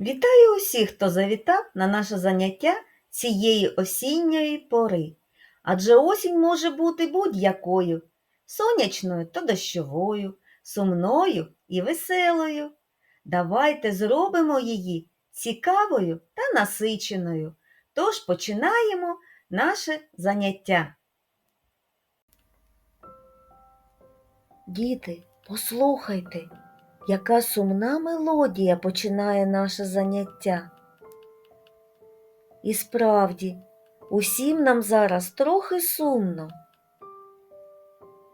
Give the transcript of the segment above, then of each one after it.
Вітаю усіх, хто завітав на наше заняття цієї осінньої пори. Адже осінь може бути будь-якою сонячною та дощовою, сумною і веселою. Давайте зробимо її цікавою та насиченою. Тож починаємо наше заняття. Діти, послухайте, яка сумна мелодія починає наше заняття. І справді, усім нам зараз трохи сумно.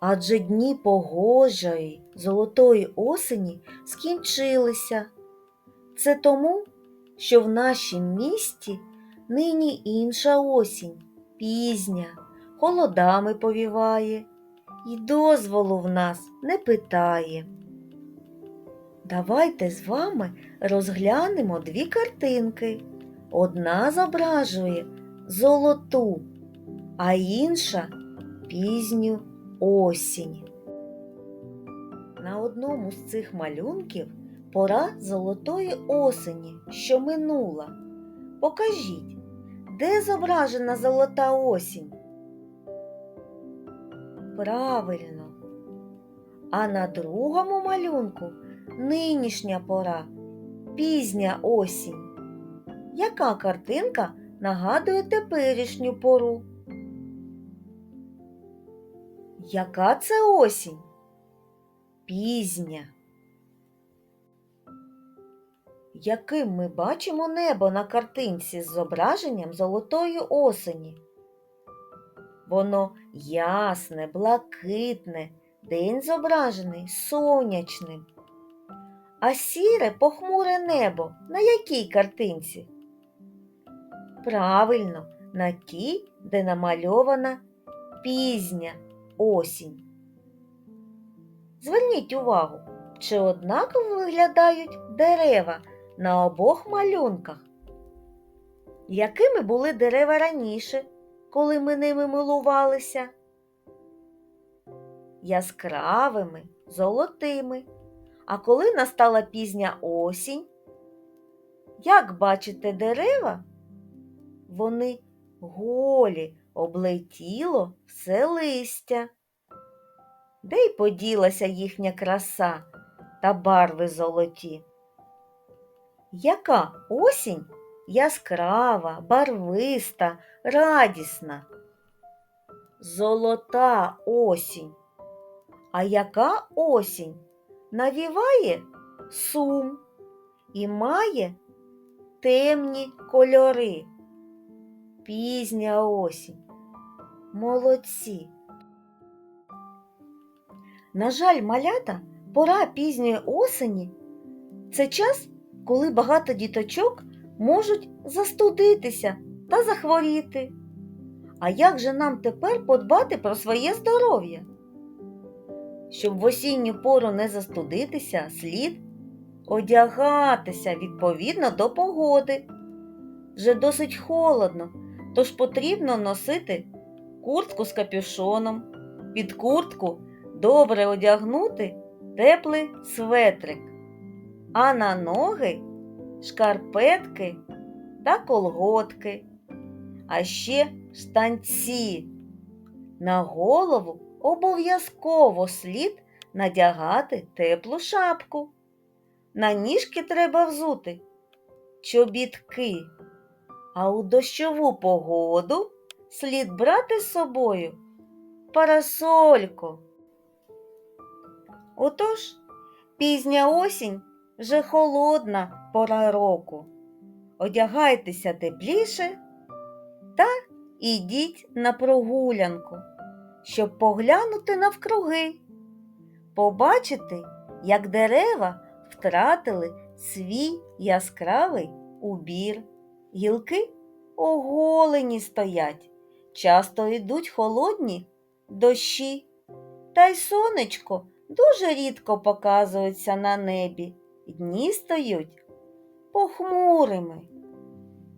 Адже дні погожої, золотої осені скінчилися. Це тому, що в нашім місті нині інша осінь, пізня, холодами повіває, і дозволу в нас не питає. Давайте з вами розглянемо дві картинки. Одна зображує золоту, а інша пізню осінь. На одному з цих малюнків пора золотої осені, що минула. Покажіть, де зображена золота осінь? Правильно. А на другому малюнку нинішня пора, пізня осінь. Яка картинка нагадує теперішню пору? Яка це осінь? Пізня. Яким ми бачимо небо на картинці з зображенням золотої осені? Воно ясне, блакитне, день зображений сонячним. А сіре похмуре небо на якій картинці? Правильно, на тій, де намальована пізня осінь. Зверніть увагу, чи однаково виглядають дерева на обох малюнках. Якими були дерева раніше, коли ми ними милувалися? Яскравими, золотими. А коли настала пізня осінь, як бачите дерева, вони голі, облетіло все листя. Де й поділася їхня краса та барви золоті? Яка осінь яскрава, барвиста, радісна? Золота осінь. А яка осінь? Навіває сум і має темні кольори. Пізня осінь. Молодці. На жаль, малята, пора пізньої осені це час, коли багато діточок можуть застудитися та захворіти. А як же нам тепер подбати про своє здоров'я? Щоб в осінню пору не застудитися, слід одягатися відповідно до погоди. Вже досить холодно, тож потрібно носити куртку з капюшоном, під куртку добре одягнути теплий светрик, а на ноги шкарпетки та колготки, а ще штанці. На голову обов'язково слід надягати теплу шапку. На ніжки треба взути чобітки, а у дощову погоду слід брати з собою парасольку. Отож, пізня осінь вже холодна пора року. Одягайтеся тепліше та ідіть на прогулянку щоб поглянути навкруги, побачити, як дерева втратили свій яскравий убір. Гілки оголені стоять, часто йдуть холодні дощі, та й сонечко дуже рідко показується на небі, дні стають похмурими.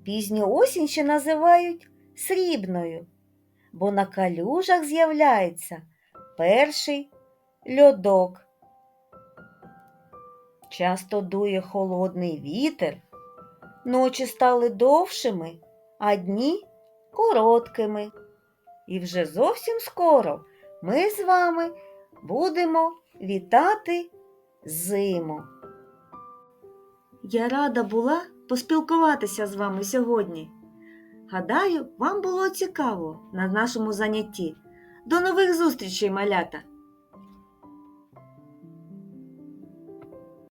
Пізню осінь ще називають срібною бо на калюжах з'являється перший льодок. Часто дує холодний вітер, Ночі стали довшими, а дні короткими. І вже зовсім скоро ми з вами будемо вітати зиму. Я рада була поспілкуватися з вами сьогодні. Гадаю, вам було цікаво на нашому занятті. До нових зустрічей, малята!